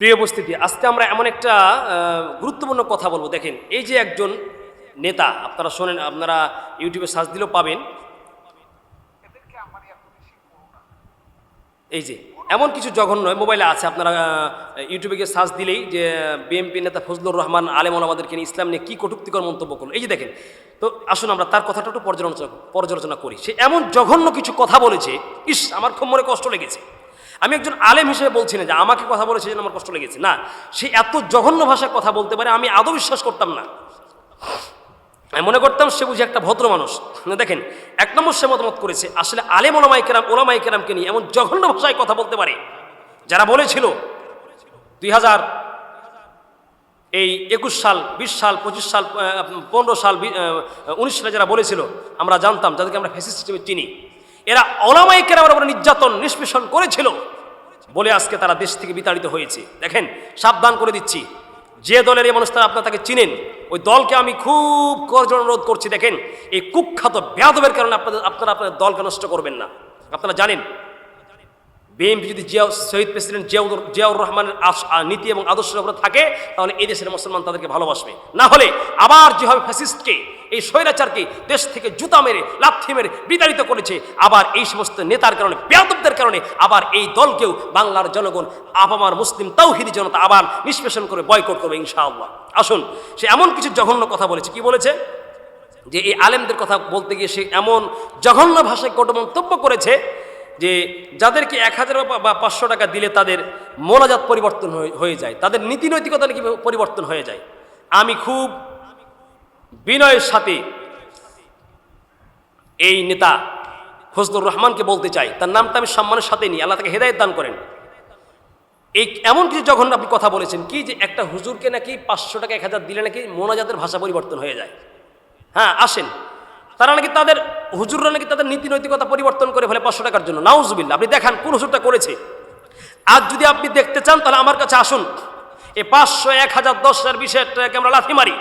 প্রিয় উপস্থিতি, আজকে আমরা এমন একটা গুরুত্বপূর্ণ কথা বলব। দেখেন, এই যে একজন নেতা, আপনারা শোনেন, আপনারা ইউটিউবে সার্চ দিলেও পাবেন। এই যে, এমন কিছু জঘন্য মোবাইলে আছে, আপনারা ইউটিউবে গিয়ে সার্চ দিলেই যে বিএনপি নেতা ফজলুর রহমান, আলেম আমাদেরকে নিয়ে ইসলাম নিয়ে কী কটুক্তিকর মন্তব্য করল। এই যে দেখেন, তো আসুন আমরা তার কথাটা একটু পর্যালোচনা পর্যালোচনা করি। সে এমন জঘন্য কিছু কথা বলেছে, ইস, আমার খুব মনে কষ্ট লেগেছে। আমি একজন আলেম হিসেবে বলছি না যে আমাকে কথা বলেছে যেন আমার কষ্ট লেগেছে। না, সে এত জঘন্য ভাষায় কথা বলতে পারে, আমি আদৌ বিশ্বাস করতাম না। আমি মনে করতাম সে বুঝি একটা ভদ্র মানুষ। দেখেন, এক নম্বর সে মতামত করেছে, আসলে আলেম ওলামাই কেরাম ওলামাই কেরামকে নিয়ে এমন জঘন্য ভাষায় কথা বলতে পারে, যারা বলেছিল দুই হাজার এই একুশ সাল, বিশ সাল, পঁচিশ সাল পনেরো সাল উনিশ সালে যারা বলেছিল, আমরা জানতাম, যাদেরকে আমরা ফ্যাসিস্ট হিসেবে চিনি। এরা ওলামাই কেরামের উপরে নির্যাতন, নিষ্পেষণ করেছিল। বলে আজকে তারা দেশ থেকে বিতাড়িত হয়েছে। দেখেন, সাবধান করে দিচ্ছি। যে দলের এই মানুষ তারা আপনার তাকে চিনেন, ওই দলকে আমি খুব করজন অনুরোধ করছি, দেখেন, এই কুখ্যাত ব্যাধবের কারণে আপনাদের, আপনারা আপনাদের দলকে নষ্ট করবেন না। আপনারা জানেন, বিএনপি যদি জিয়া, শহীদ প্রেসিডেন্ট জিয়াউর জিয়াউর রহমানের নীতি এবং আদর্শের উপরে থাকে, তাহলে এই দেশের মুসলমান তাদেরকে ভালোবাসবে। না হলে আবার যেভাবে ফ্যাসিস্টকে এই স্বৈরাচারকে দেশ থেকে জুতা মেরে, লাথি মেরে বিতাড়িত করেছে। আবার এই সমস্ত নেতার কারণে, বেয়াদবদের কারণে আবার এই দলকেও বাংলার জনগণ আবামার মুসলিম তাওহিদি জনতা আবার নিষ্পেষণ করে বয়কট করবে ইনশাআল্লাহ। আসুন, সে এমন কিছু জঘন্য কথা বলেছে। কি বলেছে? যে এই আলেমদের কথা বলতে গিয়ে সে এমন জঘন্য ভাষায় কট মন্তব্য করেছে যে যাদেরকে এক হাজার বা- পাঁচশো টাকা দিলে তাদের মোনাজাত পরিবর্তন হয়ে- হয়ে যায়। তাদের নীতি নৈতিকতা নাকি পরিবর্তন হয়ে যায়। আমি খুব বিনয়ের সাথে এই নেতা ফজলুর রহমানকে বলতে চাই, তার নামটা আমি সম্মানের সাথে নিই, আল্লাহ তাকে হেদায়ত দান করেন। এই এমন কিছু যখন আপনি কথা বলেছেন, কি যে একটা হুজুরকে নাকি পাঁচশো টাকা, এক হাজার দিলে নাকি মোনাজাতের ভাষা পরিবর্তন হয়ে যায়। হ্যাঁ আসেন। তারা নাকি তাদের, হুজুররা নাকি তাদের নীতি নৈতিকতা পরিবর্তন করে ফেলে পাঁচশো টাকার জন্য। নাউজুবিল্লা আপনি দেখান কোন হুজুরটা করেছে। আজ যদি আপনি দেখতে চান, তাহলে আমার কাছে আসুন। এই পাঁচশো, এক হাজার, দশ হাজার, বিশ হাজার টাকাকে আমরা লাথি মারি।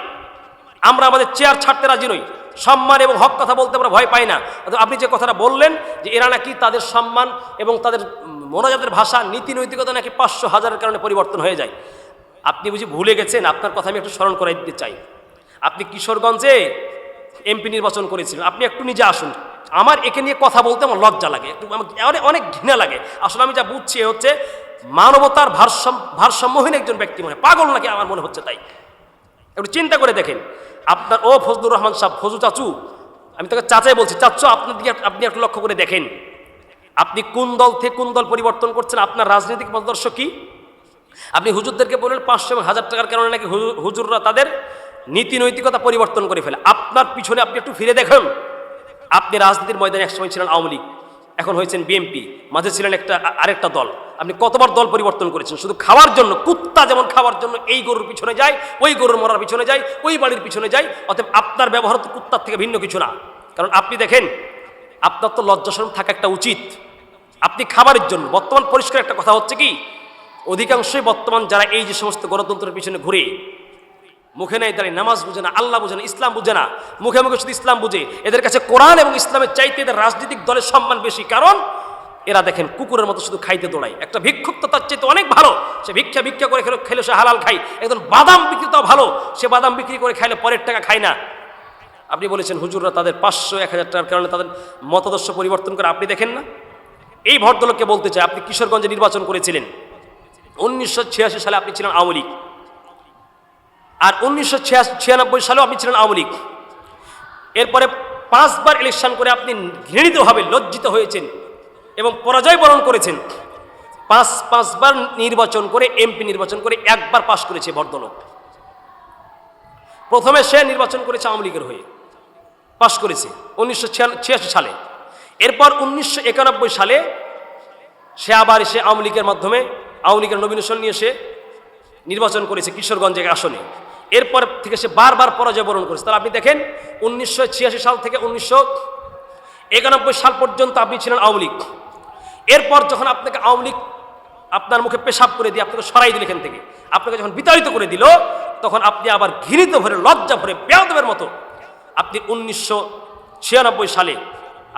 আমরা আমাদের চেয়ার ছাড়তে রাজি নই। সম্মান এবং হক কথা বলতে আমরা ভয় পাই না। আপনি যে কথাটা বললেন যে এরা নাকি তাদের সম্মান এবং তাদের মোনাজাতের ভাষা, নীতি, নৈতিকতা নাকি পাঁচশো হাজারের কারণে পরিবর্তন হয়ে যায়। আপনি বুঝি ভুলে গেছেন? আপনার কথা আমি একটু স্মরণ করাই দিতে চাই। আপনি কিশোরগঞ্জে এমপি নির্বাচন করেছিলেন। আপনি একটু নিজে আসুন। আমার একে নিয়ে কথা বলতে আমার লজ্জা লাগে। একটু অনেক অনেক ঘৃণা লাগে। আসলে আমি যা বুঝছি হচ্ছে মানবতার ভারসাম্য ভারসাম্যহীন একজন ব্যক্তি মনে। পাগল নাকি আমার মনে হচ্ছে তাই। একটু চিন্তা করে দেখেন। আপনার, ও ফজলুর রহমান সাহেব ফজু চাচু, আমি তাকে চাচাই বলছি। চাচু আপনার দিকে আপনি একটু লক্ষ্য করে দেখেন। আপনি কোন দল থেকে কোন দল পরিবর্তন করছেন? আপনার রাজনৈতিক মতাদর্শ কী? আপনি হুজুরদেরকে বললেন পাঁচশো এবং হাজার টাকার কারণে নাকি হুজুররা তাদের নীতি নৈতিকতা পরিবর্তন করে ফেলে। আপনার পিছনে আপনি একটু ফিরে দেখুন। আপনি রাজনীতির ময়দানে একসময় ছিলেন আওয়ামী লীগ। এখন হয়েছেন বিএনপি। মাঝে ছিলেন একটা আরেকটা দল। আপনি কতবার দল পরিবর্তন করেছেন? শুধু খাওয়ার জন্য, কুত্তা যেমন খাওয়ার জন্য এই গরুর পিছনে যায়, ওই গরুর মরার পিছনে যায়, ওই বাড়ির পিছনে যায়, অতএব আপনার ব্যবহার তো কুত্তার থেকে ভিন্ন কিছু না। কারণ আপনি দেখেন, আপনার তো লজ্জাসরম থাকা একটা উচিত। আপনি খাবারের জন্য, বর্তমান পরিষ্কার একটা কথা হচ্ছে কি, অধিকাংশই বর্তমান যারা এই যে সমস্ত গণতন্ত্রের পিছনে ঘুরে, মুখে নেই দাঁড়িয়ে নামাজ বুঝে না, আল্লাহ বুঝে না, ইসলাম বুঝে না, মুখে মুখে শুধু ইসলাম বুঝে। এদের কাছে কোরআন এবং ইসলামের চাইতে এদের রাজনৈতিক দলের সম্মান বেশি। কারণ এরা দেখেন কুকুরের মতো শুধু খাইতে দৌড়ায়। একটা ভিক্ষুক তো তার চেয়ে অনেক ভালো। সে ভিক্ষা ভিক্ষা করে খেলে খেলে, সে হালাল খাই একজন বাদাম বিক্রিতাও ভালো। সে বাদাম বিক্রি করে খাইলে পরের টাকা খায় না। আপনি বলেছেন, হুজুররা তাদের পাঁচশো, এক হাজার টাকার কারণে তাদের মতাদর্শ পরিবর্তন করে আপনি দেখেন না? এই ভদ্রলোককে বলতে চাই, আপনি কিশোরগঞ্জে নির্বাচন করেছিলেন। উনিশশো ছিয়াশি সালে আপনি ছিলেন আওয়ামী লীগ। আর উনিশশো ছিয়ানব্বই সালেও আপনি ছিলেন আওয়ামী লীগ। এরপরে পাঁচবার ইলেকশন করে আপনি ঘৃণিতভাবে লজ্জিত হয়েছেন। এবং পরাজয় বরণ করেছেন। পাঁচ, পাঁচবার নির্বাচন করে এমপি নির্বাচন করে একবার পাশ করেছে ভদ্রলোক প্রথমে সে নির্বাচন করেছে আওয়ামী লীগের হয়ে। পাশ করেছে উনিশশো ছিয়াশি সালে। এরপর উনিশশো একানব্বই সালে সে আবার এসে আওয়ামী লীগের মাধ্যমে, আওয়ামী লীগের নবীনেশন নিয়ে সে নির্বাচন করেছে কিশোরগঞ্জের আসনে। এরপর থেকে সে বারবার পরাজয় বরণ করেছে। তাহলে আপনি দেখেন, উনিশশো ছিয়াশি সাল থেকে উনিশশো একানব্বই সাল পর্যন্ত আপনি ছিলেন আওয়ামী লীগ। এরপর যখন আপনাকে আওয়ামী লীগ আপনার মুখে পেশাব করে দিয়ে আপনাকে সরাই দিল এখান থেকে, আপনাকে যখন বিতাড়িত করে দিল, তখন আপনি আবার ঘৃণিত ভরে, লজ্জা ভরে, বেয়াদবের মতো আপনি উনিশশো ছিয়ানব্বই সালে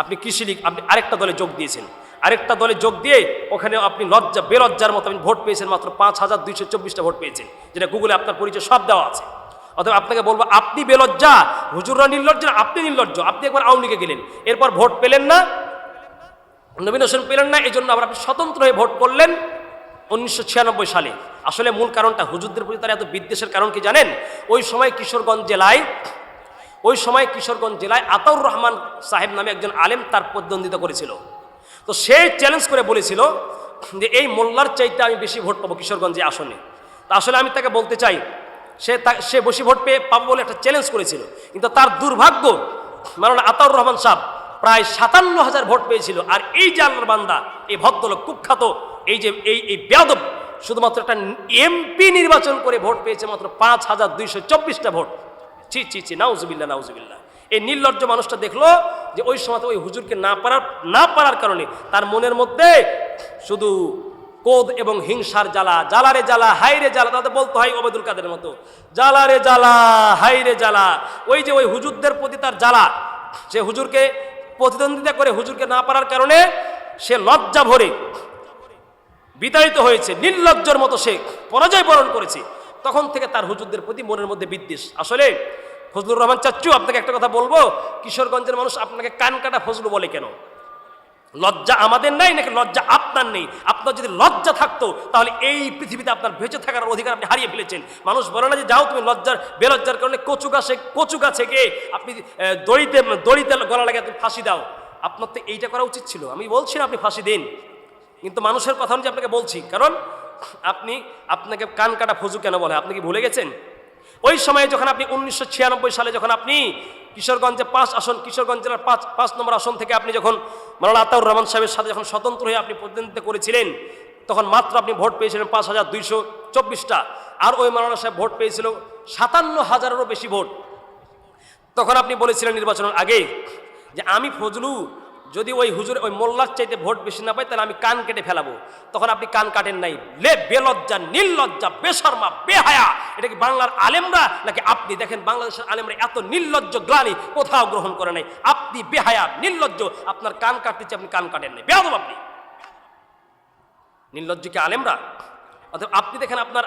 আপনি কৃষি লীগ, আপনি আরেকটা দলে যোগ দিয়েছেন। আরেকটা দলে যোগ দিয়ে ওখানে আপনি লজ্জা, বেলজ্জার মতো আপনি ভোট পেয়েছেন মাত্র পাঁচ হাজার দুইশো চব্বিশটা ভোট পেয়েছেন, যেটা গুগলে আপনার পরিচয় সব দেওয়া আছে। অথবা আপনাকে বলব, আপনি বেলজ্জা, হুজুররা নির্লজ্জ আপনি নির্লজ্জ, আপনি একবার আওয়ামী লীগে গেলেন, এরপর ভোট পেলেন না নবীন হোসেন পেলেন না এই জন্য আবার আপনি স্বতন্ত্র হয়ে ভোট করলেন উনিশশো ছিয়ানব্বই সালে। আসলে মূল কারণটা হুজুরদের প্রতি তার এত বিদ্বেষের কারণ কি জানেন? ওই সময় কিশোরগঞ্জ জেলায়, ওই সময় কিশোরগঞ্জ জেলায় আতাউর রহমান সাহেব নামে একজন আলেম তার প্রতিদ্বন্দ্বিতা করেছিল। তো সে চ্যালেঞ্জ করে বলেছিল যে এই মোল্লার চাইতে আমি বেশি ভোট পাবো কিশোরগঞ্জে আসনে। তা আসলে আমি তাকে বলতে চাই, সে সে বেশি ভোট পেয়ে পাবো বলে একটা চ্যালেঞ্জ করেছিল। কিন্তু তার দুর্ভাগ্য মাননীয় আতাউর রহমান সাহেব প্রায় সাতান্ন হাজার ভোট পেয়েছিল। আর এই যে আল্লাহর বান্দা, এই ভদ্রলোক কুখ্যাত, এই যে, এই এই বেয়াদব, শুধুমাত্র একটা এমপি নির্বাচন করে ভোট পেয়েছে মাত্র পাঁচ হাজার দুইশো চব্বিশটা ভোট। ছি ছি ছি নাউজুবিল্লা নাউজুবিল্লা এই নির্লজ্জ মানুষটা দেখল যে ওই সময় ওই হুজুরকে না পারার না পারার কারণে তার মনের মধ্যে শুধু কোদ এবং হিংসার জ্বালা জ্বালারে জ্বালা হাইরে জ্বালা, তাদের বলতে, হয় ওবেদুল কাদের মতো জ্বালারে জ্বালা হাইরে জ্বালা। ওই যে ওই হুজুরদের প্রতি তার জ্বালা, সে হুজুরকে প্রতিদ্বন্দ্বিতা করে হুজুরকে না পারার কারণে সে লজ্জা ভরে বিতাড়িত হয়েছে, নির্লজ্জর মতো সে পরাজয় বরণ করেছে। তখন থেকে তার হুজুরদের প্রতি মনের মধ্যে বিদ্বেষ। আসলে ফজলুর রহমান চাচ্চু, আপনাকে একটা কথা বলব? কিশোরগঞ্জের মানুষ আপনাকে কান কাটা ফজলু বলে কেন? লজ্জা আমাদের নাই নাকি লজ্জা আপনার নেই? আপনার যদি লজ্জা থাকতো, তাহলে এই পৃথিবীতে আপনার বেঁচে থাকার অধিকার আপনি হারিয়ে ফেলেছেন। মানুষ বলে না যে যাও তুমি লজ্জার, বেলজ্জার কারণে কচু গাছে কচু গাছে আপনি দড়িতে দড়িতে গলা লাগে তুমি ফাঁসি দাও। আপনার তো এইটা করা উচিত ছিল। আমি বলছি না আপনি ফাঁসি দিন। কিন্তু মানুষের কথা অনুযায়ী আপনাকে বলছি। কারণ আপনি, আপনাকে কান কাটা ফজু কেন বলে? আপনি কি ভুলে গেছেন? ওই সময়ে যখন আপনি উনিশশো ছিয়ানব্বই সালে যখন আপনি কিশোরগঞ্জে পাঁচ আসন, কিশোরগঞ্জ জেলার পাঁচ পাঁচ নম্বর আসন থেকে আপনি যখন মাওলানা আতাউর রহমান সাহেবের সাথে যখন স্বতন্ত্র হয়ে আপনি প্রতিদ্বন্দ্বিতা করেছিলেন, তখন মাত্র আপনি ভোট পেয়েছিলেন পাঁচ হাজার দুইশো চব্বিশটা। আর ওই মাওলানা সাহেব ভোট পেয়েছিল সাতান্ন হাজারেরও বেশি ভোট। তখন আপনি বলেছিলেন নির্বাচনের আগে যে আমি ফজলু যদি ওই হুজুর, ওই মোল্লার চাইতে ভোট বেশি না পাই তাহলে আমি কান কেটে ফেলাবো। তখন আপনি কান কাটেন নাই। লে বেলজ্জা, নির্লজ্জা, বেশর্মা, বেহায়া। এটা কি বাংলার আলেমরা, নাকি আপনি দেখেন বাংলাদেশের আলেমরা এত নির্লজ্জ, গ্লানি, কোথাও গ্রহণ করে নাই। আপনি বেহায়া, নির্লজ্জ, আপনার কান কাটতেছে আপনি কান কাটেন নাই। বেয়াদব আপনি। নির্লজ্জ কি আলেমরা? অর্থাৎ আপনি দেখেন আপনার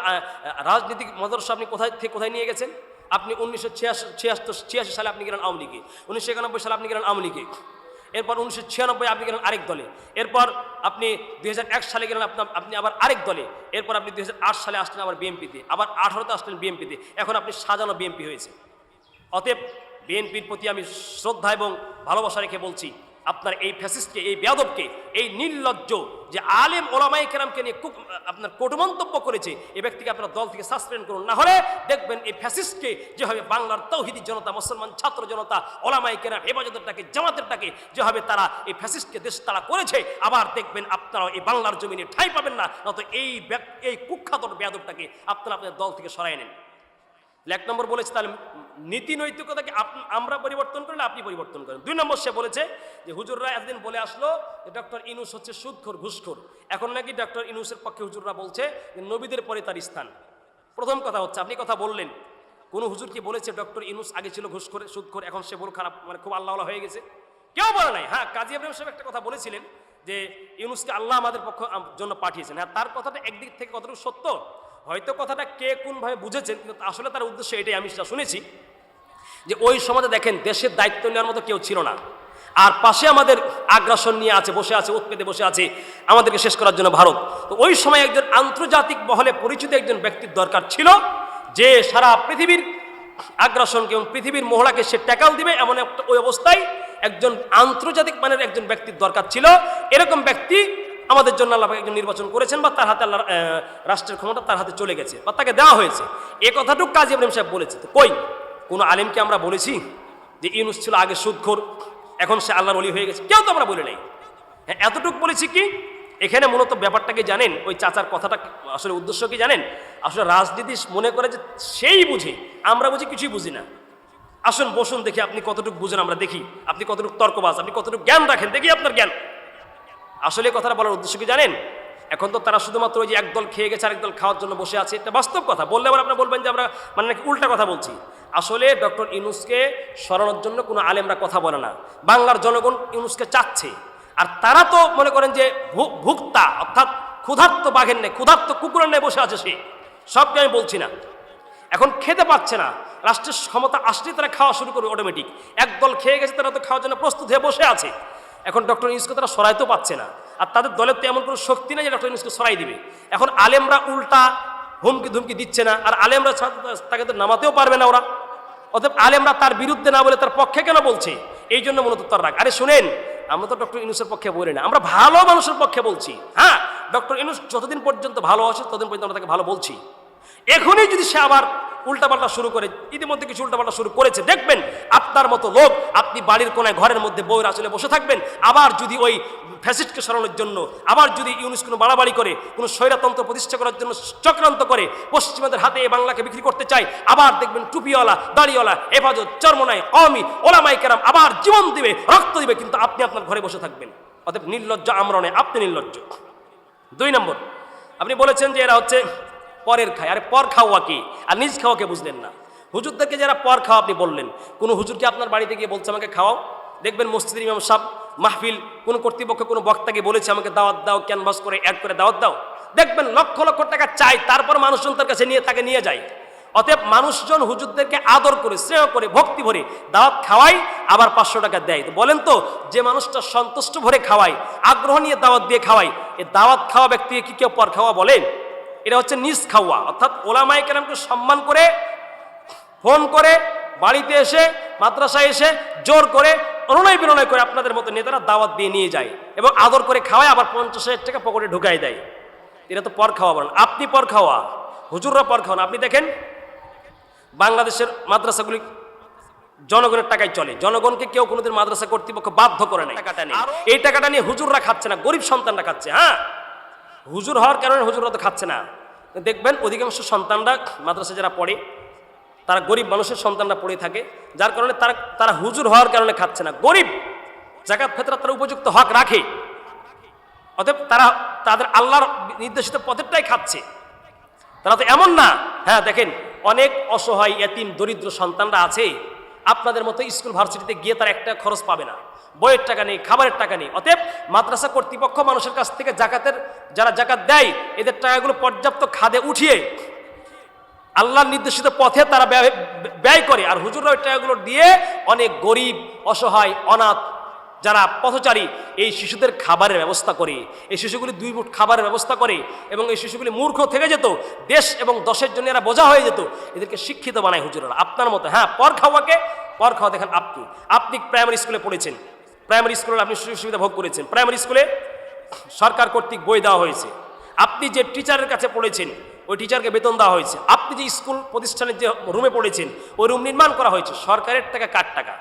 রাজনীতিক মদর্শ আপনি কোথায় থেকে কোথায় নিয়ে গেছেন? আপনি উনিশশো ছিয়াত্তর ছিয়াশি সালে আপনি গেলেন আওয়ামী লীগে। উনিশশো একানব্বই সালে আপনি গেলেন আওয়ামী লীগে। এরপর উনিশশো ছিয়ানব্বই আপনি গেলেন আরেক দলে। এরপর আপনি দুই হাজার এক সালে গেলেন আপনার, আপনি আবার আরেক দলে। এরপর আপনি দুই হাজার আট সালে আসলেন আবার বিএমপিতে আবার আঠারোতে আসলেন বিএমপিতে এখন আপনি সাজানো বিএমপি হয়েছে অতএব বিএনপির প্রতি আমি শ্রদ্ধা এবং ভালোবাসা রেখে বলছি আপনার এই ফ্যাসিস্টকে এই বেয়াদবকে, এই নির্লজ্জ যে আলেম ওলামাই কেরামকে নিয়ে আপনার কটু মন্তব্য করেছে এই ব্যক্তিকে আপনার দল থেকে সাসপেন্ড করুন। না হলে দেখবেন এই ফ্যাসিস্টকে যেভাবে বাংলার তৌহিদি জনতা, মুসলমান ছাত্র জনতা ওলামাই কেরাম হেফাজতের ডাকে জামাতের ডাকে যেভাবে তারা এই ফ্যাসিস্টকে দেশ তারা করেছে, আবার দেখবেন আপনারা এই বাংলার জমিনে ঠাই পাবেন না নত এই এই কুখ্যাত বেয়াদবটাকে আপনারা আপনাদের দল থেকে সরাই নেন। এক নম্বর বলেছে, তাহলে নীতি নৈতিকতাকে আমরা পরিবর্তন করলে আপনি পরিবর্তন করেন। দুই নম্বর সে বলেছে যে, হুজুররা একদিন বলে আসলো যে, ডক্টর ইনুস হচ্ছে সুদখোর, ঘুষখোর। এখন নাকি ডক্টর ইনুসের পক্ষে হুজুররা বলছে যে, নবীদের পরে তার স্থান। প্রথম কথা হচ্ছে, আপনি কথা বললেন। কোনো হুজুর কি বলেছে, ডক্টর ইনুস আগে ছিল ঘুষখোর, সুদখোর, এখন সে বল খারাপ মানে খুব আল্লাহ হয়ে গেছে? কেউ বলে নাই। হ্যাঁ কাজী আব্রাহিম সাহেব একটা কথা বলেছিলেন যে, ইউনুসকে আল্লাহ আমাদের পক্ষ জন্য পাঠিয়েছেন। হ্যাঁ তার কথাটা একদিক থেকে কতটুকু সত্য? হয়তো কথাটা কে কোনভাবে বুঝেছেন, কিন্তু আসলে তার উদ্দেশ্য এটাই, আমি সেটা শুনেছি যে ওই সমাজে দেখেন, দেশের দায়িত্ব নেওয়ার মতো কেউ ছিল না। আর পাশে আমাদের আগ্রাসন নিয়ে আছে, বসে আছে উৎপেদে বসে আছে, আমাদেরকে শেষ করার জন্য ভারত। তো ওই সময় একজন আন্তর্জাতিক মহলে পরিচিত একজন ব্যক্তির দরকার ছিল, যে সারা পৃথিবীর আগ্রাসনকে এবং পৃথিবীর মহলাকে সে ট্যাকাল দিবে, এমন একটা ওই অবস্থায় একজন আন্তর্জাতিক মানের একজন ব্যক্তির দরকার ছিল। এরকম ব্যক্তি আমাদের জন্য আল্লাহ একজন নির্বাচন করেছেন বা তার হাতে আল্লাহ রাষ্ট্রের ক্ষমতা তার হাতে চলে গেছে বা তাকে দেওয়া হয়েছে। এ কথাটুকু কাজী ইব্রাহিম সাহেব বলেছে। তো কই? কোনো আলেমকে আমরা বলেছি যে ইউনুস ছিল আগে সুদখোর, এখন সে আল্লাহর অলি হয়ে গেছে। কেউ তো আমরা বলি নাই। হ্যাঁ এতটুকু বলেছি কি? এখানে মূলত ব্যাপারটাকে জানেন? ওই চাচার কথাটা আসলে উদ্দেশ্য কি জানেন? আসলে রাজনীতি মনে করে যে সেই বুঝে। আমরা বুঝি, কিছুই বুঝি না। আসুন, বসুন, দেখি আপনি কতটুকু বুঝেন, আমরা দেখি। আপনি কতটুকু তর্কবাজ, আপনি কতটুকু জ্ঞান রাখেন, দেখি আপনার জ্ঞান। আসলে কথাটা বলার উদ্দেশ্য কি জানেন? এখন তো তারা শুধুমাত্র ওই যে একদল খেয়ে গেছে, আরেক দল খাওয়ার জন্য বসে আছে। এটা বাস্তব কথা। বললে আবার আপনারা বলবেন যে আমরা মানে নাকি উল্টা কথা বলছি। আসলে ডক্টর ইউনুসকে সরানোর জন্য কোনো আলেমরা কথা বলে না। বাংলার জনগণ ইউনুসকে চাচ্ছে। আর তারা তো মনে করেন যে ভুক্তা, অর্থাৎ ক্ষুধার্ত বাঘের নেই ক্ষুধার্ত কুকুরের নেই বসে আছে সে। সবকে আমি বলছি না। এখন খেতে পাচ্ছে না। রাষ্ট্রের ক্ষমতা আসলে তারা খাওয়া শুরু করবে অটোমেটিক একদল খেয়ে গেছে, তারা তো খাওয়ার জন্য প্রস্তুত হয়ে বসে আছে। এখন ডক্টর ইউনুসকে তারা সরাইতেও পাচ্ছে না। আর তাদের দলের তো এমন কোনো শক্তি নেই যে ডক্টর ইউনুসকে সরাই দিবে। এখন আলেমরা উল্টা হুমকি ধুমকি দিচ্ছে না, আর আলেমরা তাকে তো নামাতেও পারবে না ওরা। অতএব আলেমরা তার বিরুদ্ধে না বলে তার পক্ষে কেন বলছে? এই জন্য মূলত তার রাগ। আরে শুনেন, আমরা তো ডক্টর ইনুসের পক্ষে বলি না, আমরা ভালো মানুষের পক্ষে বলছি। হ্যাঁ ডক্টর ইনুস যতদিন পর্যন্ত ভালো আছে ততদিন পর্যন্ত আমরা তাকে ভালো বলছি। এখনই যদি সে আবার উল্টাপাল্টা শুরু করে, ইতিমধ্যে কিছু উল্টাপাল্টা শুরু করেছে, দেখবেন আপনার মতো লোক, আপনি বাড়ির কোনায়, ঘরের মধ্যে বউয়ের আসলে বসে থাকবেন, আবার যদি ওই ফ্যাসিস্টকে সরানোর জন্য, আবার যদি ইউনিস কোনো বাড়াবাড়ি করে, কোনো স্বৈরাতন্ত্র প্রতিষ্ঠা করার জন্য চক্রান্ত করে, পশ্চিমাদের হাতে এই বাংলাকে বিক্রি করতে চায়, আবার দেখবেন টুপিওয়ালা, দাড়িওয়ালা হেফাজত চর্মনাই অমি ওলামাই কেরাম আবার জীবন দিবে, রক্ত দিবে, কিন্তু আপনি আপনার ঘরে বসে থাকবেন। অতএব নির্লজ্জ আমরা নয় আপনি নির্লজ্জ। দুই নম্বর, আপনি বলেছেন যে এরা হচ্ছে পরের খায়। আরে পর খাওয়া কি? আর নিজ খাওয়াকে বুঝলেন না। হুজুরদেরকে যারা পর খাওয়া আপনি বললেন, কোনো হুজুরকে আপনার বাড়িতে গিয়ে বলছে আমাকে খাওয়াও? দেখবেন মসজিদের ইমাম সাহেব মাহফিল, কোনো কর্তৃপক্ষ, কোনো বক্তাকে বলেছে আমাকে দাওয়াত দাও, ক্যানভাস করে অ্যাড করে দাওয়াত দাও। দেখবেন লক্ষ লক্ষ টাকা চাই তারপর মানুষজন তার কাছে নিয়ে তাকে নিয়ে যায়। অতএব মানুষজন হুজুরদেরকে আদর করে, স্নেহ করে, ভক্তি ভরে দাওয়াত খাওয়াই, আবার পাঁচশো টাকা দেয়। তো বলেন তো, যে মানুষটা সন্তুষ্ট ভরে খাওয়ায়, আগ্রহ নিয়ে দাওয়াত দিয়ে খাওয়াই এ দাওয়াত খাওয়া ব্যক্তিকে কি কেউ পর খাওয়া বলেন এটা হচ্ছে নিজ খাওয়া। অর্থাৎ ওলামাই কেরামকে সম্মান করে ফোন করে বাড়িতে এসে মাদ্রাসায় এসে জোর করে অনুনয় বিনয় করে আপনাদের মতো নেতারা দাওয়াত দিয়ে নিয়ে যায় এবং আদর করে খাওয়ায় আবার পঞ্চাশ হাজার টাকা পকেটে ঢুকাই দেয়। এটা তো পর খাওয়া বলেন। আপনি পর খাওয়া। হুজুররা পর খাওয়ান আপনি দেখেন বাংলাদেশের মাদ্রাসাগুলি জনগণের টাকায় চলে। জনগণকে কেউ কোনোদিন মাদ্রাসা কর্তৃপক্ষ বাধ্য করে না টাকাটা নিয়ে এই টাকাটা নিয়ে হুজুররা খাচ্ছে না গরিব সন্তানরা খাচ্ছে হ্যাঁ? হুজুর হওয়ার কারণে হুজুররা তো খাচ্ছে না। দেখবেন অধিকাংশ সন্তানরা মাদ্রাসা যারা পড়ে, তারা গরিব মানুষের সন্তানরা পড়ে থাকে, যার কারণে তারা তারা হুজুর হওয়ার কারণে খাচ্ছে না। গরিব জাকাত ফেতরা তারা উপযুক্ত হক রাখে। অতএব তারা, তাদের আল্লাহর নির্দেশিত পথেরটাই খাচ্ছে। তারা তো এমন না। হ্যাঁ দেখেন, অনেক অসহায়, এতিম, দরিদ্র সন্তানরা আছে। আপনাদের মতো স্কুল ভার্সিটিতে গিয়ে তারা একটা খরচ পাবে না। বইয়ের টাকা নেই, খাবারের টাকা নেই। অতএব মাদ্রাসা কর্তৃপক্ষ মানুষের কাছ থেকে জাকাতের, যারা জাকাত দেয়, এদের টাকাগুলো পর্যাপ্ত খাদে উঠিয়ে আল্লাহর নির্দেশিত পথে তারা ব্যয়- করে। আর হুজুররা ওই টাকাগুলো দিয়ে অনেক গরিব, অসহায়, অনাথ যারা পথচারী, এই শিশুদের খাবারের ব্যবস্থা করে। এই শিশুগুলি দুই মুঠ খাবারের ব্যবস্থা করে এবং এই শিশুগুলি মূর্খ থেকে যেত, দেশ এবং দশের জন্য এরা বোঝা হয়ে যেত, এদেরকে শিক্ষিত বানায় হুজুররা। আপনার মতো হ্যাঁ পর খাওয়াকে, পর খাওয়া দেখেন আপনি। আপনি প্রাইমারি স্কুলে পড়েছেন। প্রাইমারি স্কুলের আপনি সুযোগ সুবিধা ভোগ করেছেন। প্রাইমারি স্কুলে সরকার কর্তৃক বই দেওয়া হয়েছে। আপনি যে টিচারের কাছে পড়েছেন, ওই টিচারকে বেতন দেওয়া হয়েছে। আপনি যে স্কুল প্রতিষ্ঠানের যে রুমে পড়েছেন, ওই রুম নির্মাণ করা হয়েছে। সরকারের টাকা কার টাকা?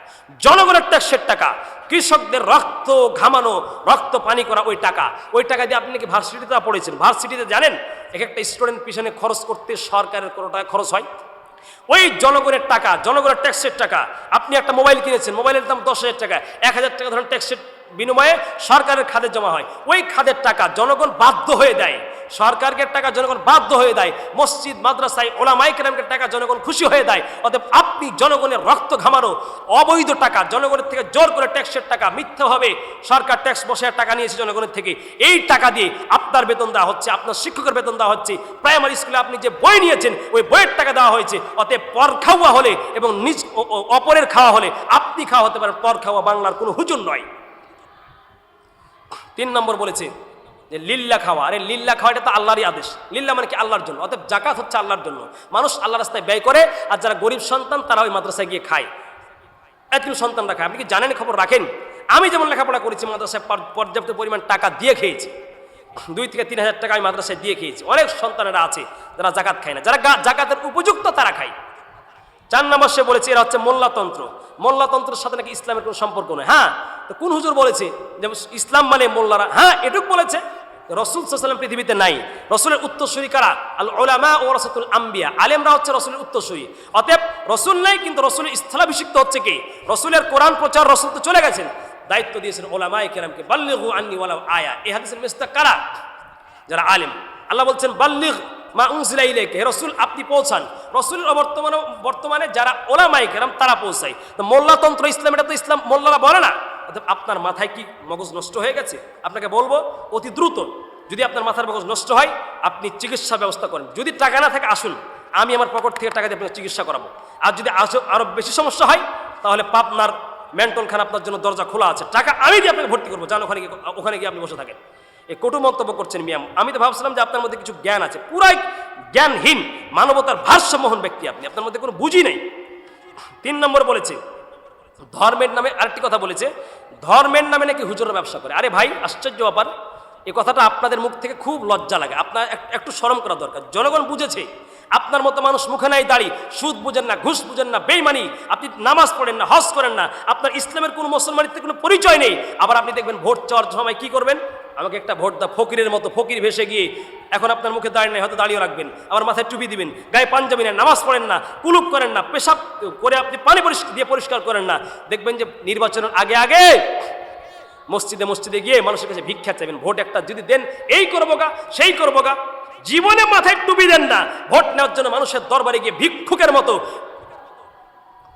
জনগণের ট্যাক্সের টাকা। কৃষকদের রক্ত ঘামানো, রক্ত পানি করা ওই টাকা। ওই টাকা দিয়ে আপনি কি ভার্সিটিতে পড়েছেন। ভার্সিটিতে জানেন, এক একটা স্টুডেন্ট পিছনে খরচ করতে সরকারের কোনো টাকা খরচ হয়? ওই জনগণের টাকা, জনগণের ট্যাক্সের টাকা। আপনি একটা মোবাইল কিনেছেন মোবাইলের দাম দশ হাজার টাকা, এক হাজার টাকা ধরেন ট্যাক্সের বিনিময়ে সরকারের খাদে জমা হয়। ওই খাদের টাকা জনগণ বাধ্য হয়ে দেয়। সরকারকে টাকা জনগণ বাধ্য হয়ে দেয়, মসজিদ, মাদ্রাসায় ওলামাই কেরামকে টাকা জনগণ খুশি হয়ে দেয়, অতএব আপনি জনগণের রক্ত ঘামানো অবৈধ টাকা, জনগণের থেকে জোর করে ট্যাক্সের টাকা মিথ্যাভাবে সরকার ট্যাক্স বসে টাকা নিয়েছে জনগণের থেকে, এই টাকা দিয়ে আপনার বেতন দেওয়া হচ্ছে, আপনার শিক্ষকের বেতন দেওয়া হচ্ছে, প্রাইমারি স্কুলে আপনি যে বই নিয়েছেন, ওই বইয়ের টাকা দেওয়া হয়েছে, অতএব পর খাওয়া হলে এবং নিজ অপরের খাওয়া হলে আপনি খাওয়া হতে পারেন, পর খাওয়া বাংলার কোনো হুজুর নয়। তিন নম্বর বলেছে যে লিল্লা খাওয়া, আরে লিল্লা খাওয়া এটা তো আল্লাহরই আদেশ। লিল্লা মানে কি? আল্লাহর জন্য। অতএব জাকাত হচ্ছে আল্লাহর জন্য। মানুষ আল্লাহ রাস্তায় ব্যয় করে, আর যারা গরিব সন্তান, তারা ওই মাদ্রাসায় গিয়ে খায়। এতগুলো সন্তানরা খায়। আপনি কি জানেন খবর রাখেন? আমি যেমন লেখাপড়া করেছি, মাদ্রাসায় পর- পর্যাপ্ত পরিমাণ টাকা দিয়ে খেয়েছি। দুই থেকে তিন হাজার টাকা আমি মাদ্রাসায় দিয়ে খেয়েছি। অনেক সন্তানেরা আছে, যারা জাকাত খায় না। যারা জাকাতের উপযুক্ত, তারা খায়। চার নম্বর সে বলেছে, এরা হচ্ছে মোল্লাতন্ত্র। মোল্লাতন্ত্রের সাথে নাকি ইসলামের কোনো সম্পর্ক নেই হ্যাঁ তো কোন হুজুর বলেছে যে ইসলাম মানে মোল্লারা? হ্যাঁ এটুক বলেছে। রসুল সাল্লাম পৃথিবীতে নাই। রসুলের উত্তরসূরি কারা? আল ওলামা ও রসতুল আম্বিয়া। আলেমরা হচ্ছে রসুলের উত্তরসূরি। অতএব রসুল নাই, কিন্তু রসুলের স্থলাভিষিক্ত হচ্ছে কি? রসুলের কোরআন প্রচার রসুল তো চলে গেছেন। দায়িত্ব দিয়েছেন ওলামাই কেরামকে, বাল্লিগু আন্নি ওয়ালা আয়া। এ হাদিসের মিস্তা কারা? যারা আলেম। আল্লাহ বলছেন, বাল্লিগ মা হে রসুল, আপনি পৌঁছান। রসুলের বর্তমানে বর্তমানে যারা ওলামাই কেরাম, তারা পৌঁছায়। তো মোল্লাতন্ত্র ইসলাম, এটা তো ইসলাম, মোল্লারা বলে না। আপনার মাথায় কি মগজ নষ্ট হয়ে গেছে? আপনাকে বলব, অতি দ্রুত যদি আপনার মাথার মগজ নষ্ট হয়, আপনি চিকিৎসা ব্যবস্থা করেন। যদি টাকা না থাকে, আসুন। আমি আমার পকেট থেকে টাকা দিয়ে আপনাকে চিকিৎসা করাবো। আর যদি আসো- আরও বেশি সমস্যা হয়, তাহলে পাবনার মেন্টল খান আপনার জন্য দরজা খোলা আছে। টাকা আমি দিয়ে আপনাকে ভর্তি করব। যান, ওখানে গিয়ে ওখানে গিয়ে আপনি বসে থাকেন। এই কটু মন্তব্য করছেন মিয়াম। আমি তো ভাবছিলাম যে আপনার মধ্যে কিছু জ্ঞান আছে। পুরাই জ্ঞানহীন, মানবতার ভারসাম্যহীন ব্যক্তি আপনি। আপনার মধ্যে কোনো বুঝি নেই। তিন নম্বর বলেছে ধর্মের নামে আরেকটি কথা বলেছে, ধর্মের নামে নাকি হুজুরের ব্যবসা করে। আরে ভাই, আশ্চর্য ব্যাপার এ কথাটা আপনাদের মুখ থেকে খুব লজ্জা লাগে। আপনার একটু স্মরণ করা দরকার। জনগণ বুঝেছে, আপনার মতো মানুষ মুখে নাই দাঁড়িয়ে সুদ বুঝেন না, ঘুষ বুঝেন না, বেইমানি, আপনি নামাজ পড়েন না, হজ করেন না, আপনার ইসলামের কোনো মুসলমানিতে কোনো পরিচয় নেই। আবার আপনি দেখবেন ভোট চাওয়ার সময় কী করবেন? আমাকে একটা ভোট দা ফকিরের মতো, ফকির ভেসে গিয়ে। এখন আপনার মুখে দাঁড়িয়ে নেই, হয়তো দাঁড়িয়ে রাখবেন। আবার মাথায় টুপি দিবেন, গায়ে পাঞ্জাবি নেন, নামাজ পড়েন না, কুলুপ করেন না, পেশাব করে আপনি পানি পরিষ্কার দিয়ে পরিষ্কার করেন না। দেখবেন যে নির্বাচনের আগে আগে মসজিদে মসজিদে গিয়ে মানুষের কাছে ভিক্ষা চাইবেন। ভোট একটা যদি দেন, এই করব গা, সেই করব গা। জীবনে মাথায় টুপি দেন না। ভোট নেওয়ার জন্য মানুষের দরবারে গিয়ে ভিক্ষুকের মতো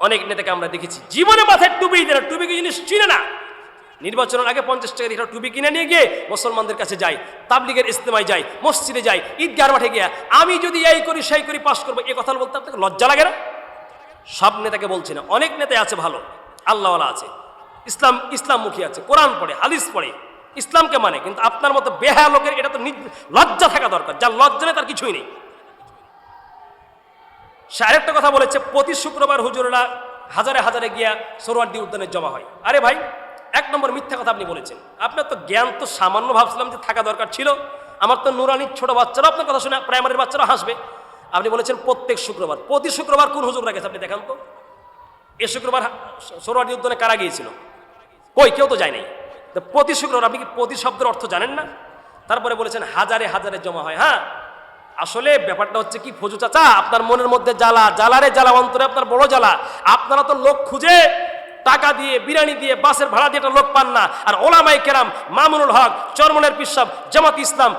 অনেক নেতাকে আমরা দেখেছি। জীবনে মাথায় টুপি দেন টুপি কি জিনিস চিনে না? নির্বাচনের আগে পঞ্চাশ টাকা দিয়ে টুপি কিনে নিয়ে গিয়ে মুসলমানদের কাছে যাই, তাবলিগের ইস্তেমায় যাই, মসজিদে যাই, ঈদগার মাঠে গিয়া, আমি যদি এই করি, সেই করি পাশ করব, এ কথা বলতে আপনাকে লজ্জা লাগে না? সব নেতাকে বলছি না, অনেক নেতা আছে ভালো, আল্লাহওয়ালা আছে, ইসলাম, ইসলামমুখী আছে, কোরআন পড়ে, হাদিস পড়ে, ইসলামকে মানে কিন্তু আপনার মতো বেহা লোকের এটা তো লজ্জা থাকা দরকার, যার লজ্জা নেই তার কিছুই নেই। সে আরেকটা কথা বলেছে, প্রতি শুক্রবার হুজুররা হাজারে হাজারে গিয়া সরোয়ার্দি উদ্যানে জমা হয়। আরে ভাই এক নম্বর মিথ্যা কথা আপনি বলেছেন। আপনার তো জ্ঞান তো সামান্য ভাবছিলাম যে থাকা দরকার ছিল। আমার তো নুরানির ছোট বাচ্চারা আপনার কথা শুনে প্রাইমারির বাচ্চারা হাসবে। আপনি বলেছেন প্রত্যেক শুক্রবার। প্রতি শুক্রবার কোন হুজুর গেছে আপনি দেখান তো? এ শুক্রবার সরোয়ার্দি উদ্যানে কারা গিয়েছিল? কই, কেউ তো যায়নি তো প্রতি শুক্রবার, আপনি কি প্রতি শব্দের অর্থ জানেন না? তারপরে বলেছেন হাজারে হাজারে জমা হয়। হ্যাঁ আসলে ব্যাপারটা হচ্ছে কি, ফজু চাচা, আপনার মনের মধ্যে জ্বালা, জ্বালারে জ্বালা অন্তরে আপনার বড় জ্বালা। আপনারা তো লোক খুঁজে টাকা দিয়ে, বিরিয়ানি দিয়ে, বাসের ভাড়া দিয়ে একটা লোক পান না। আর ওলামাই কেরাম মামুনুল হক, চরমনের পিসাব, জামাত ইসলাম,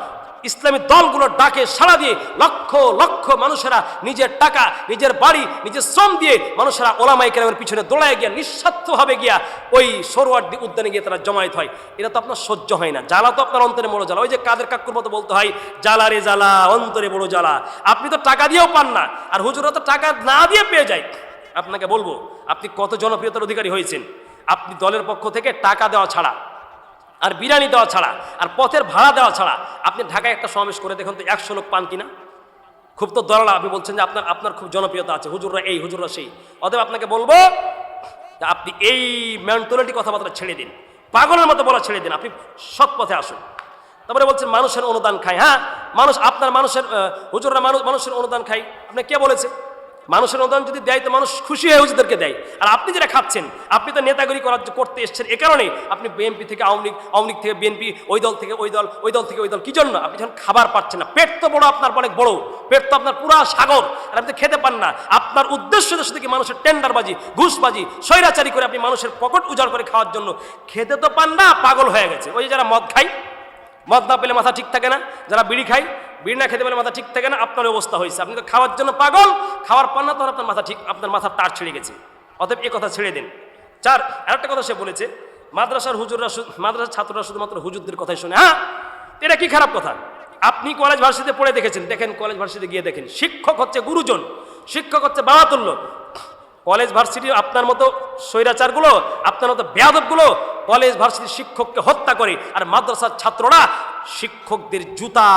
ইসলামী দলগুলোর ডাকে সাড়া দিয়ে লক্ষ লক্ষ মানুষেরা নিজের টাকা, নিজের বাড়ি, নিজের শ্রম দিয়ে মানুষেরা ওলামাই কেরামের পিছনে দৌড়ায় গিয়া, নিঃস্বার্থভাবে গিয়া ওই সরোয়ার্দি উদ্যানে গিয়ে তারা জমায়েত হয়। এটা তো আপনার সহ্য হয় না। জ্বালা তো আপনার অন্তরে বড় জ্বালা। ওই যে কাদের কাকুর মতো বলতে হয়, জ্বালা রে জ্বালা, অন্তরে বড় জ্বালা। আপনি তো টাকা দিয়েও পান না। আর হুজুরা তো টাকা না দিয়ে পেয়ে যায়। আপনাকে বলব, আপনি কত জনপ্রিয়তার অধিকারী হয়েছেন। আপনি দলের পক্ষ থেকে টাকা দেওয়া ছাড়া, আর বিরিয়ানি দেওয়া ছাড়া, আর পথের ভাড়া দেওয়া ছাড়া, আপনি ঢাকায় একটা সমাবেশ করে দেখুন তো একশো লোক পান কিনা? খুব তো দলালা, আপনি বলছেন যে আপনার আপনার খুব জনপ্রিয়তা আছে, হুজুররা এই, হুজুররা সেই। অতএব আপনাকে বলব, আপনি এই মেন্টালিটি কথাবার্তা ছেড়ে দিন, পাগলের মতো বলা ছেড়ে দিন, আপনি সৎ পথে আসুন। তারপরে বলছেন, মানুষের অনুদান খায় হ্যাঁ? মানুষ, আপনার মানুষের হুজুররা মানুষ, মানুষের অনুদান খায়। আপনি কে বলেছে? মানুষের অনুদান যদি দেয়, তো মানুষ খুশি হয়ে হুজুরদেরকে দেয়। আর আপনি যেটা খাচ্ছেন, আপনি তো নেতাগরি করার করতে এসেছেন এ কারণে আপনি বিএনপি থেকে আওয়ামী লীগ আওয়ামী লীগ থেকে বিএনপি ওই দল থেকে ওই দল ওই দল থেকে ওই দল, কি জন্য? আপনি যখন খাবার পাচ্ছেন না, পেট তো বড় আপনার অনেক বড়, পেট তো আপনার পুরা সাগর, আর আপনি খেতে পান না। আপনার উদ্দেশ্য দেশ থেকে মানুষের টেন্ডারবাজি, ঘুষবাজি, স্বৈরাচারি করে আপনি মানুষের পকেট উজাড় করে খাওয়ার জন্য। খেতে তো পান না, পাগল হয়ে গেছে। ওই যারা মদ খায়, মদ না পেলে মাথা ঠিক থাকে না, যারা বিড়ি খায় বিড়ি না খেতে পেলে মাথা ঠিক থাকে না আপনার অবস্থা হয়েছে। আপনি তো খাওয়ার জন্য পাগল, খাওয়ার পান না তখন আপনার মাথা ঠিক, আপনার মাথার তার ছেড়ে গেছে। অতএব এ কথা ছেড়ে দিন। চার, আরেকটা কথা সে বলেছে, মাদ্রাসার হুজুররা মাদ্রাসার ছাত্ররা শুধুমাত্র হুজুরদের কথাই শুনে। হ্যাঁ এটা কি খারাপ কথা? আপনি কলেজ ভার্সিটিতে পড়ে দেখেছেন, দেখেন কলেজ ভার্সিটিতে গিয়ে দেখেন, শিক্ষক হচ্ছে গুরুজন, শিক্ষক হচ্ছে বাবাতুল্য কলেজ ভার্সিটি আপনার মতো স্বৈরাচারগুলো, আপনার মতো বেয়াদবগুলো, কলেজ ভার্সিটির শিক্ষককে হত্যা করে, আর মাদ্রাসার ছাত্ররা শিক্ষকদের জুতা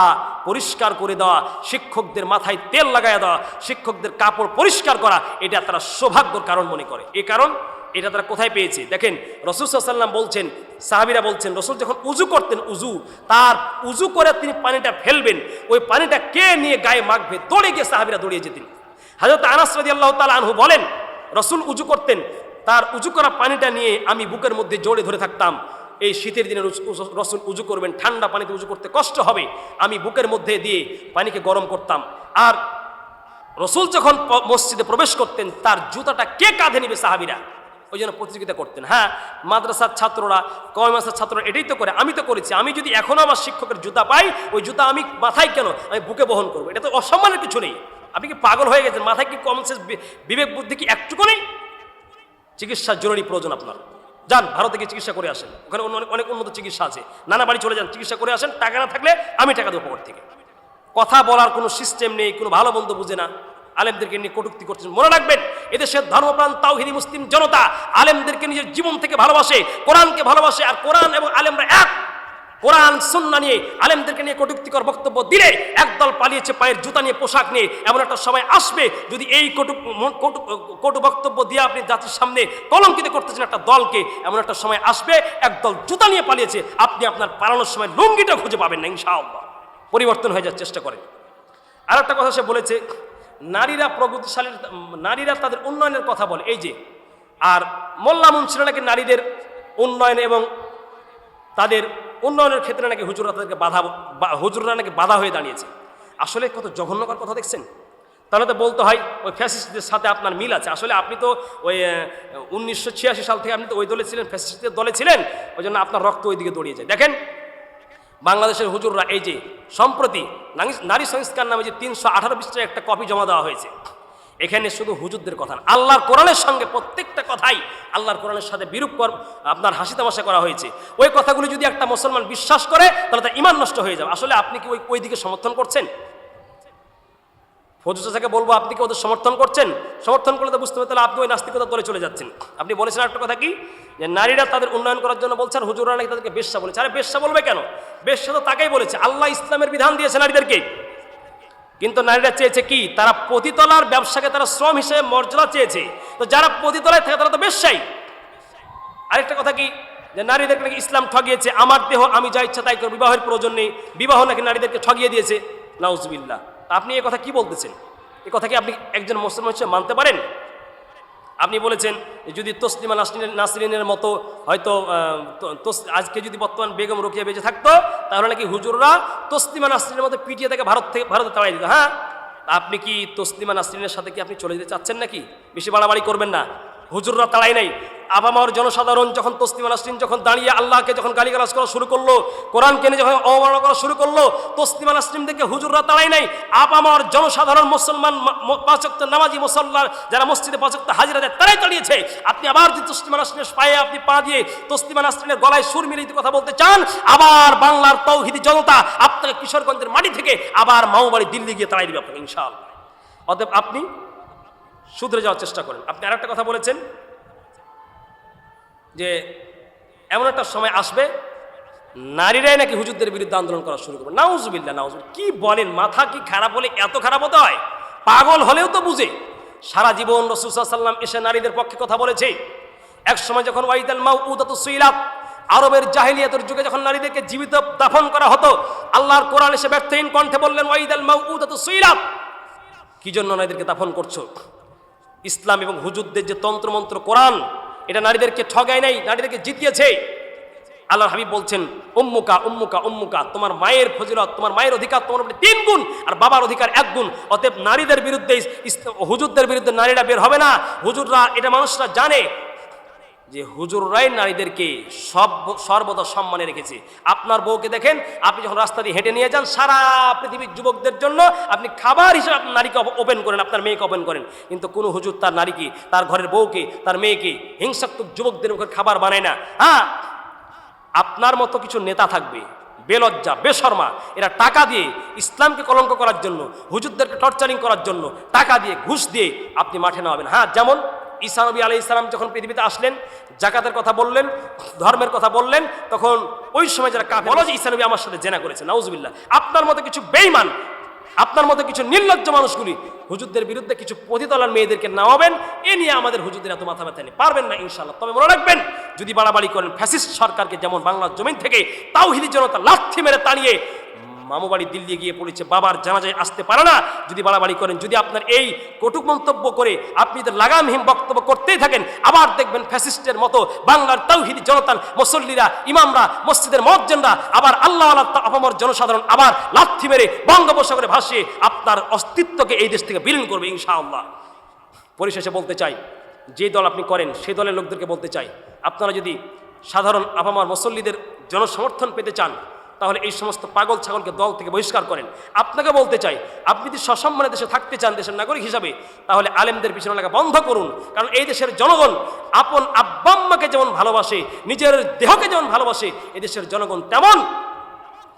পরিষ্কার করে দেওয়া, শিক্ষকদের মাথায় তেল লাগাইয়া দেওয়া, শিক্ষকদের কাপড় পরিষ্কার করা, এটা তারা সৌভাগ্যর কারণ মনে করে। এই কারণ এটা তারা কোথায় পেয়েছে? দেখেন, রসুল সাল্লাম বলছেন, সাহাবিরা বলছেন, রসুল যখন উজু করতেন উজু তার উজু করে তিনি পানিটা ফেলবেন, ওই পানিটা কে নিয়ে গায়ে মাখবে? দৌড়ে গিয়ে সাহাবিরা দৌড়িয়ে যেতেন। হাজরত আনাস আল্লাহ তালা আনহু বলেন, রসুল উজু করতেন, তার উজু করা পানিটা নিয়ে আমি বুকের মধ্যে জোরে ধরে থাকতাম। এই শীতের দিনে রুস- উস- রসুল উজু করবেন, ঠান্ডা পানিতে উজু করতে কষ্ট হবে। আমি বুকের মধ্যে দিয়ে পানিকে গরম করতাম। আর রসুল যখন মসজিদে প্রবেশ করতেন, তার জুতাটা কে কাঁধে নিবে সাহাবিরা? ওই জন্য প্রতিযোগিতা করতেন। হ্যাঁ মাদ্রাসার ছাত্ররা, কয় মাসের ছাত্ররা এটাই তো করে, আমি তো করেছি। আমি যদি এখনও আমার শিক্ষকের জুতা পাই, ওই জুতা আমি মাথায় কেন? আমি বুকে বহন করব। এটা তো অসম্মানের কিছু নেই। আপনি কি পাগল হয়ে গেছেন? মাথায় কি কমন সেন্স বিবেক বুদ্ধি কি একটুকু নেই? চিকিৎসার জরুরি প্রয়োজন আপনার। যান, ভারতে গিয়ে চিকিৎসা করে আসেন। ওখানে অনেক অনেক উন্নত চিকিৎসা আছে। নানা বাড়ি চলে যান, চিকিৎসা করে আসেন, টাকা না থাকলে আমি টাকা দেবো পকেট থেকে। কথা বলার কোনো সিস্টেম নেই, কোনো ভালো বন্ধু বুঝে না। আলেমদেরকে নিয়ে কটুক্তি করছেন। মনে রাখবেন, এদেশের ধর্মপ্রাণ তাওহিদি মুসলিম জনতা আলেমদেরকে নিজের জীবন থেকে ভালোবাসে, কোরআনকে ভালোবাসে, আর কোরআন এবং আলেমরা এক। কোরআন, সুন্না নিয়ে আলেমদেরকে নিয়ে কটুক্তিকর বক্তব্য দিলে একদল পালিয়েছে পায়ের জুতা নিয়ে, পোশাক নিয়ে, এমন একটা সময় আসবে যদি এই কটু কটু বক্তব্য দিয়ে আপনি জাতির সামনে কলঙ্কিত করতেছেন একটা দলকে, এমন একটা সময় আসবে, একদল জুতা নিয়ে পালিয়েছে, আপনি আপনার পালানোর সময় লুঙ্গিটা খুঁজে পাবেন না, ইনশাআল্লাহ। পরিবর্তন হয়ে যাওয়ার চেষ্টা করেন। আর একটা কথা সে বলেছে, নারীরা প্রগতিশালী, নারীরা তাদের উন্নয়নের কথা বলে, এই যে, আর মোল্লা মুন্সিরা নাকি নারীদের উন্নয়ন এবং তাদের উন্নয়নের ক্ষেত্রে নাকি হুজুররা তাদেরকে বাধা হুজুররা নাকি বাধা হয়ে দাঁড়িয়েছে। আসলে কত জঘন্যকর কথা দেখছেন? তাহলে তো বলতে হয়, ওই ফ্যাসিস্টদের সাথে আপনার মিল আছে। আসলে আপনি তো ওই উনিশশো ছিয়াশি সাল থেকে আপনি তো ওই দলে ছিলেন, ফ্যাসিস্টদের দলে ছিলেন, ওই জন্য আপনার রক্ত ওইদিকে দৌড়িয়ে যায়। দেখেন, বাংলাদেশের হুজুররা এই যে সম্প্রতি নারী- সংস্কার নামে যে তিনশো আঠারো একটা কপি জমা দেওয়া হয়েছে এখানে শুধু হুজুরদের কথা না, আল্লাহর কোরআনের সঙ্গে প্রত্যেকটা কথাই আল্লাহর কোরআনের সাথে বিরূপ কর আপনার হাসি তামাশা করা হয়েছে। ওই কথাগুলি যদি একটা মুসলমান বিশ্বাস করে, তাহলে তার ইমান নষ্ট হয়ে যাবে। আসলে আপনি কি ওই ওই দিকে সমর্থন করছেন? ফজু চাচাকে বলব, আপনি কি ওদের সমর্থন করছেন? সমর্থন করলে তো বুঝতে হবে তাহলে আপনি ওই নাস্তিকতার দলে চলে যাচ্ছেন। আপনি বলেছেন একটা কথা কি? যে নারীরা তাদের উন্নয়ন করার জন্য বলছেন হুজুরা নাকি তাদেরকে বেশ্যা বলেছে। আরে বেশ্যা বলবে কেন? বেশ্যা তো তাকেই বলেছে। আল্লাহ ইসলামের বিধান দিয়েছে নারীদেরকে। কিন্তু নারীরা চেয়েছে কি? তারা পতিতলার ব্যবসাকে তারা শ্রম হিসেবে মর্যাদা চেয়েছে। তো যারা পতিতলায় থাকে তারা তো ব্যবসায়ী। আরেকটা কথা কি? যে নারীদেরকে নাকি ইসলাম ঠগিয়েছে। আমার দেহ, আমি যা ইচ্ছা তাই করব, বিবাহের প্রয়োজন নেই। বিবাহ নাকি নারীদেরকে ঠগিয়ে দিয়েছে। নাউজবিল্লা আপনি এ কথা কি বলতেছেন? এ কথা কি আপনি একজন মুসলমান হিসেবে মানতে পারেন? আপনি বলেছেন, যদি তসলিমা নাসরিনের নাসরিনের মতো হয়তো আজকে যদি বর্তমান বেগম রোকিয়া বেঁচে থাকতো, তাহলে নাকি হুজুররা তসলিমা নাসরিনের মতো পিটিয়ে তাকে ভারত থেকে ভারতে তাড়াই দিত হ্যাঁ? আপনি কি তসলিমা নাসরিনের সাথে কি আপনি চলে যেতে চাচ্ছেন নাকি? বেশি বাড়াবাড়ি করবেন না। হুজুররা তাড়াই নাই। আবামার জনসাধারণ যখন তসলিমা নাসরিন যখন দাঁড়িয়ে আল্লাহকে যখন গালিগালাজ করা শুরু করল, কোরআনকে নিয়ে যখন অবমাননা করা শুরু করল, তসলিমা নাসরিন দেখে হুজুররা তাড়াই নাই। আবামার জনসাধারণ মুসলমান পাঁচক্ত নামাজি মুসল্লার যারা মসজিদে পাঁচক্ত হাজিরা দেয়, তারাই তাড়িয়েছে আপনি আবার যদি তসলিমা নাসরিনের পায়ে আপনি পা দিয়ে তসলিমা নাসরিনের গলায় সুর মিলিয়ে কথা বলতে চান, আবার বাংলার তৌহিদি জনতা আপনাকে কিশোরগঞ্জের মাটি থেকে আবার মাওবাড়ি দিল্লি গিয়ে তাড়াই দিবে আপনাকে, ইনশাআল্লাহ। অতএব আপনি শুধরে যাওয়ার চেষ্টা করেন। আপনি আর একটা কথা বলেছেন যে এমন একটা সময় আসবে, নারীরাই নাকি হুজুরদের বিরুদ্ধে আন্দোলন করা শুরু করবে। নাউজুবিল্লা নাউজুবিল্লা কি বলেন, মাথা কি খারাপ হলে এত খারাপ হতে হয়? পাগল হলেও তো বুঝে। সারা জীবন রসুসাল্লাম এসে নারীদের পক্ষে কথা বলেছে। এক সময় যখন ওয়াইদাল মাউ উদাত সুইলাত, আরবের জাহিলিয়াতের যুগে যখন নারীদেরকে জীবিত দাফন করা হতো, আল্লাহর কোরআন এসে ব্যর্থহীন কণ্ঠে বললেন, ওয়াইদাল মাউ উদাত সুইলাত। কি জন্য নারীদেরকে দাফন করছ? ইসলাম এবং হুজুরদের যে তন্ত্রমন্ত্র কোরআন এটা নারীদেরকে ঠগায় নাই, নারীদেরকে জিতিয়েছে। আল্লাহ হাবিব বলছেন, উম্মুকা উম্মুকা উম্মুকা, তোমার মায়ের ফজিলত, তোমার মায়ের অধিকার তোমার উপরে তিন গুণ, আর বাবার অধিকার এক গুণ। অতএব নারীদের বিরুদ্ধে হুজুরদের বিরুদ্ধে নারীরা বের হবে না। হুজুররা, এটা মানুষরা জানে যে হুজুররাই নারীদেরকে সব সর্বদা সম্মানে রেখেছে। আপনার বউকে দেখেন, আপনি যখন রাস্তা দিয়ে হেঁটে নিয়ে যান, সারা পৃথিবীর যুবকদের জন্য আপনি খাবার হিসেবে আপনার নারীকে ওপেন করেন, আপনার মেয়েকে ওপেন করেন। কিন্তু কোনো হুজুর তার নারীকে, তার ঘরের বউকে, তার মেয়েকে হিংসাত্মক যুবকদের মুখে খাবার বানায় না। হ্যাঁ আপনার মতো কিছু নেতা থাকবে, বেলজ্জা, বেশর্মা, এরা টাকা দিয়ে ইসলামকে কলঙ্ক করার জন্য, হুজুরদেরকে টর্চারিং করার জন্য, টাকা দিয়ে, ঘুষ দিয়ে আপনি মাঠে নামাবেন। হ্যাঁ যেমন ঈসা নবী আলাই ইসলাম যখন পৃথিবীতে আসলেন জাকাতের কথা বললেন, ধর্মের কথা বললেন, তখন ওই সময় যারা কাফের বলো যে ঈসা নবী আমার সাথে জেনা করেছে, নাউজুবিল্লাহ। আপনার মতো কিছু বেইমান আপনার মতো কিছু নির্লজ্জ মানুষগুলি হুজুরদের বিরুদ্ধে কিছু পতিতলার মেয়েদেরকে নামাবেন, এ নিয়ে আমাদের হুজুরদের এত মাথা ব্যথা নেই। পারবেন না ইনশাল্লাহ তবে মনে রাখবেন, যদি বাড়াবাড়ি করেন, ফ্যাসিস্ট সরকারকে যেমন বাংলার জমিন থেকে তাও তাওহিদি জনতা লাথি মেরে তাড়িয়ে মামু বাড়ি দিল্লি গিয়ে পড়েছে, বাবার জানাজায় আসতে পারে না। যদি বাড়াবাড়ি করেন, যদি আপনার এই কটুক মন্তব্য করে আপনি যদি লাগামহীন বক্তব্য করতেই থাকেন, আবার দেখবেন ফ্যাসিস্টের মতো বাংলার তৌহিদি জনতার মুসল্লিরা, ইমামরা, মসজিদের মজ্জেনরা, আবার আল্লাহ আল্লাহ জনসাধারণ আবার লাথি মেরে বঙ্গোপসাগরে ভাসিয়ে আপনার অস্তিত্বকে এই দেশ থেকে বিলীন করবে ইনশাআল্লাহ। পরিশেষে বলতে চাই, যে দল আপনি করেন সেই দলের লোকদেরকে বলতে চাই, আপনারা যদি সাধারণ আপামার মুসল্লিদের জনসমর্থন পেতে চান তাহলে এই সমস্ত পাগল ছাগলকে দল থেকে বহিষ্কার করেন। আপনাকে বলতে চাই, আপনি যদি সসম্মানে দেশে থাকতে চান, দেশের নাগরিক হিসাবে, তাহলে আলেমদের পিছনে লাগা বন্ধ করুন। কারণ এই দেশের জনগণ আপন আব্বাম্মাকে যেমন ভালোবাসে, নিজের দেহকে যেমন ভালোবাসে, এই দেশের জনগণ তেমন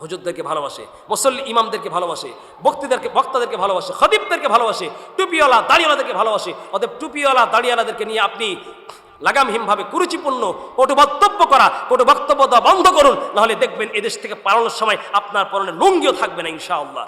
হুজুরদেরকে ভালোবাসে, মুসল্লি ইমামদেরকে ভালোবাসে, বক্তিদেরকে, বক্তাদেরকে ভালোবাসে খদিবদেরকে ভালোবাসে, টুপিওয়ালা দাড়িওয়ালাদেরকে ভালোবাসে। অতএব টুপিওয়ালা দাড়িওয়ালাদেরকে নিয়ে আপনি লাগামহীনভাবে কুরুচিপূর্ণ, কটু বক্তব্য করা, কটু বক্তব্য দেওয়া বন্ধ করুন, নাহলে দেখবেন এদেশ থেকে পালানোর সময় আপনার পরনে লুঙ্গিও থাকবে না, ইনশাআল্লাহ।